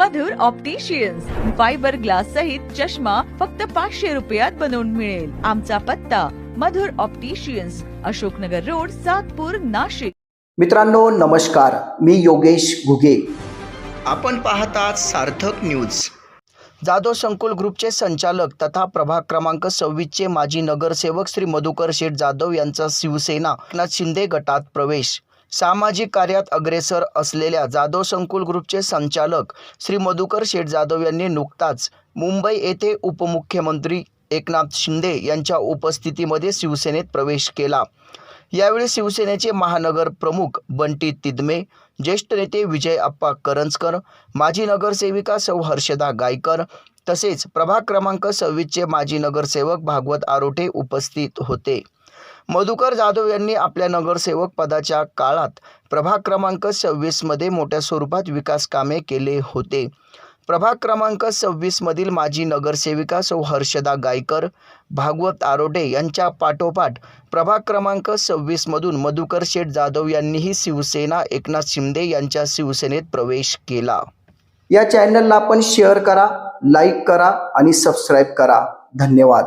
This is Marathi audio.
मधुर ऑप्टिशियन्स फायबर ग्लास सहित चष्मा फक्त पाचशे रुपयात बनवून मिळेल. आमचा पत्ता मधुर ऑप्टिशियन्स अशोकनगर रोड सातपूर नाशिक. मित्रांनो नमस्कार. मी योगेश घुगे. आपण पाहतात सार्थक न्यूज जाधव संकुल ग्रुपचे संचालक तथा प्रभाग क्रमांक सव्वीसचे माजी नगरसेवक श्री मधुकर शेठ जाधव यांचा शिवसेना एकनाथ शिंदे गटात प्रवेश. सामाजिक कार्यात अग्रेसर असलेल्या जाधव संकुल ग्रुपचे संचालक श्री मधुकर शेठ जाधव यांनी नुकताच मुंबई येथे उपमुख्यमंत्री एकनाथ शिंदे यांच्या उपस्थितीमध्ये शिवसेनेत प्रवेश केला. यावेळी शिवसेनेचे महानगर प्रमुख बंटी तिदमे ज्येष्ठ नेते विजय अप्पा करंजकर माजी नगरसेविका सौ हर्षदा गायकर तसेच प्रभाग क्रमांक सव्वीसचे माजी नगरसेवक भागवत आरोठे उपस्थित होते. मधुकर जाधव यांनी आपल्या नगरसेवक पदाच्या काळात प्रभाग क्रमांक सव्वीसमध्ये मोठ्या स्वरूपात विकास कामे केले होते. प्रभाग क्रमांक सव्वीसमधील माजी नगरसेविका सौ हर्षदा गायकर भागवत आरोटे यांच्या पाठोपाठ प्रभाग क्रमांक सव्वीसमधून मधुकर शेठ जाधव यांनीही शिवसेना एकनाथ शिंदे यांच्या शिवसेनेत प्रवेश केला. या चॅनलला आपण शेअर करा लाईक करा आणि सबस्क्राईब करा. धन्यवाद.